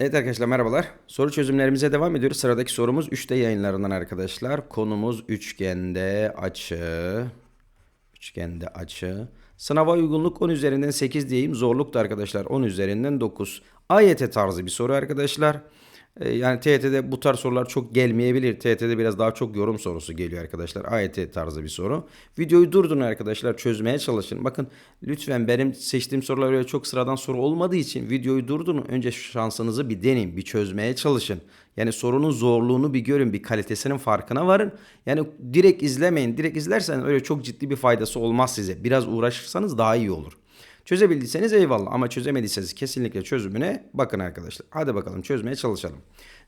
Evet arkadaşlar merhabalar. Soru çözümlerimize devam ediyoruz. Sıradaki sorumuz 3D yayınlarından arkadaşlar. Konumuz üçgende açı. Üçgende açı. Sınava uygunluk 10 üzerinden 8 diyeyim. Zorluk da arkadaşlar 10 üzerinden 9. AYT tarzı bir soru arkadaşlar. Ee, Yani TYT'de bu tarz sorular çok gelmeyebilir. TYT'de biraz daha çok yorum sorusu geliyor arkadaşlar. AYT tarzı bir soru. Videoyu durdurun arkadaşlar çözmeye çalışın. Bakın lütfen benim seçtiğim sorular öyle çok sıradan soru olmadığı için videoyu durdurun. Önce şansınızı bir deneyin. Bir çözmeye çalışın. Yani sorunun zorluğunu bir görün. Bir kalitesinin farkına varın. Yani direkt izlemeyin. Direkt izlersen öyle çok ciddi bir faydası olmaz size. Biraz uğraşırsanız daha iyi olur. Çözebildiyseniz eyvallah ama çözemediyseniz kesinlikle çözümüne bakın arkadaşlar. Hadi bakalım çözmeye çalışalım.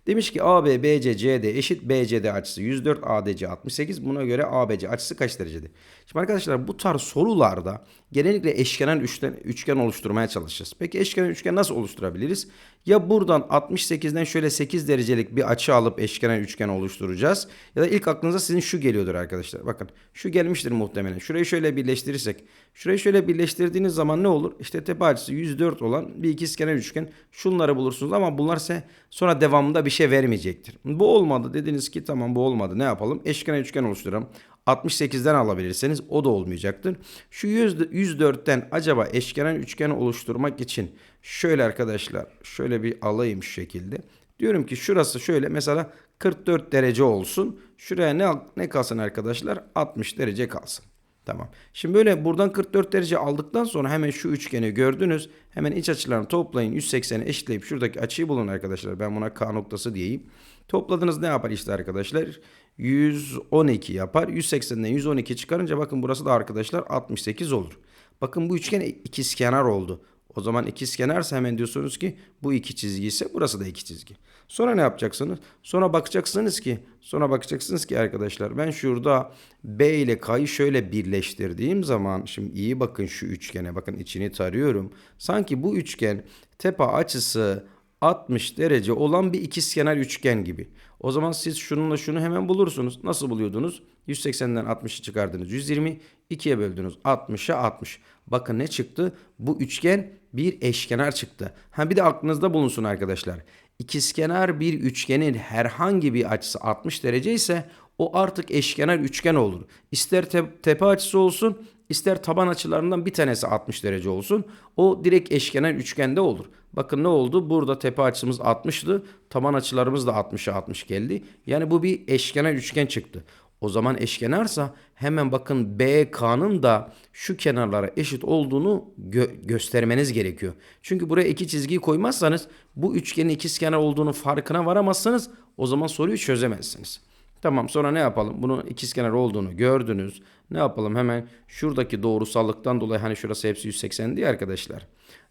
Demiş ki AB, BC, CD eşit BCD açısı 104, ADC 68. Buna göre ABC açısı kaç derecedir? Şimdi arkadaşlar bu tarz sorularda genellikle eşkenar üçgen, üçgen oluşturmaya çalışacağız. Peki eşkenar üçgen nasıl oluşturabiliriz? Ya buradan 68'den şöyle 8 derecelik bir açı alıp eşkenar üçgen oluşturacağız. Ya da ilk aklınıza sizin şu geliyordur arkadaşlar. Bakın şu gelmiştir muhtemelen. Şurayı şöyle birleştirirsek. Şurayı şöyle birleştirdiğiniz zaman ne olur? İşte tepe açısı 104 olan bir ikizkenar üçgen. Şunları bulursunuz ama bunlar ise sonra devamında bir şey vermeyecektir. Bu olmadı. Dediniz ki tamam bu olmadı. Ne yapalım? Eşkenar üçgen oluşturalım. 68'den alabilirseniz o da olmayacaktır. Şu 100 104'ten acaba eşkenar üçgen oluşturmak için şöyle arkadaşlar şöyle bir alayım şu şekilde. Diyorum ki şurası şöyle mesela 44 derece olsun. Şuraya ne ne kalsın arkadaşlar? 60 derece kalsın. Tamam. Şimdi böyle buradan 44 derece aldıktan sonra hemen şu üçgeni gördünüz. Hemen iç açılarını toplayın. 180'i eşitleyip şuradaki açıyı bulun arkadaşlar. Ben buna K noktası diyeyim. Topladınız ne yapar işte arkadaşlar? 112 yapar. 180'den 112 çıkarınca bakın burası da arkadaşlar 68 olur. Bakın bu üçgen ikizkenar oldu. O zaman ikizkenarsa hemen diyorsunuz ki bu iki çizgi ise burası da iki çizgi. Sonra ne yapacaksınız? Sonra bakacaksınız ki sonra bakacaksınız ki arkadaşlar ben şurada B ile K'yı şöyle birleştirdiğim zaman şimdi iyi bakın şu üçgene bakın içini tarıyorum. Sanki bu üçgen tepe açısı 60 derece olan bir ikizkenar üçgen gibi. O zaman siz şununla şunu hemen bulursunuz. Nasıl buluyordunuz? 180'den 60'ı çıkardınız. 120 2'ye böldünüz. 60'a 60. Bakın ne çıktı? Bu üçgen bir eşkenar çıktı. Ha bir de aklınızda bulunsun arkadaşlar. İkizkenar bir üçgenin herhangi bir açısı 60 derece ise o artık eşkenar üçgen olur. İster te- tepe açısı olsun, ister taban açılarından bir tanesi 60 derece olsun. O direkt eşkenar üçgende olur. Bakın ne oldu? Burada tepe açımız 60'tı. Taban açılarımız da 60'a 60 geldi. Yani bu bir eşkenar üçgen çıktı. O zaman eşkenarsa hemen bakın BK'nın da şu kenarlara eşit olduğunu gö- göstermeniz gerekiyor. Çünkü buraya iki çizgiyi koymazsanız bu üçgenin ikizkenar olduğunu farkına varamazsanız o zaman soruyu çözemezsiniz. Tamam sonra ne yapalım? Bunun ikizkenar olduğunu gördünüz. Ne yapalım? Hemen şuradaki doğrusallıktan dolayı hani şurası hepsi 180 diye arkadaşlar.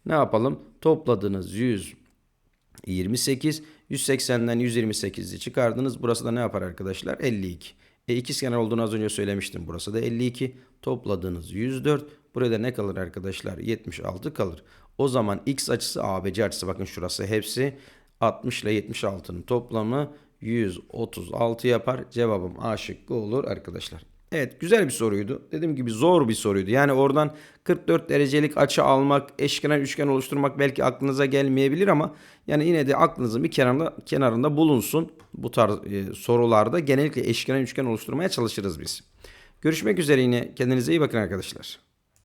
Ne yapalım? Topladığınız 100 28 180'den 128'i çıkardınız. Burası da ne yapar arkadaşlar? 52. E ikizkenar olduğunu az önce söylemiştim. Burası da 52. Topladığınız 104. Burada ne kalır arkadaşlar? 76 kalır. O zaman x açısı ABC açısı bakın şurası hepsi 60 ile 76'nın toplamı 136 yapar. Cevabım A şıkkı olur arkadaşlar. Evet güzel bir soruydu. Dediğim gibi zor bir soruydu. Yani oradan 44 derecelik açı almak, eşkenar üçgen oluşturmak belki aklınıza gelmeyebilir ama yani yine de aklınızın bir kenarında kenarında bulunsun. Bu tarz e, sorularda genellikle eşkenar üçgen oluşturmaya çalışırız biz. Görüşmek üzere yine. Kendinize iyi bakın arkadaşlar.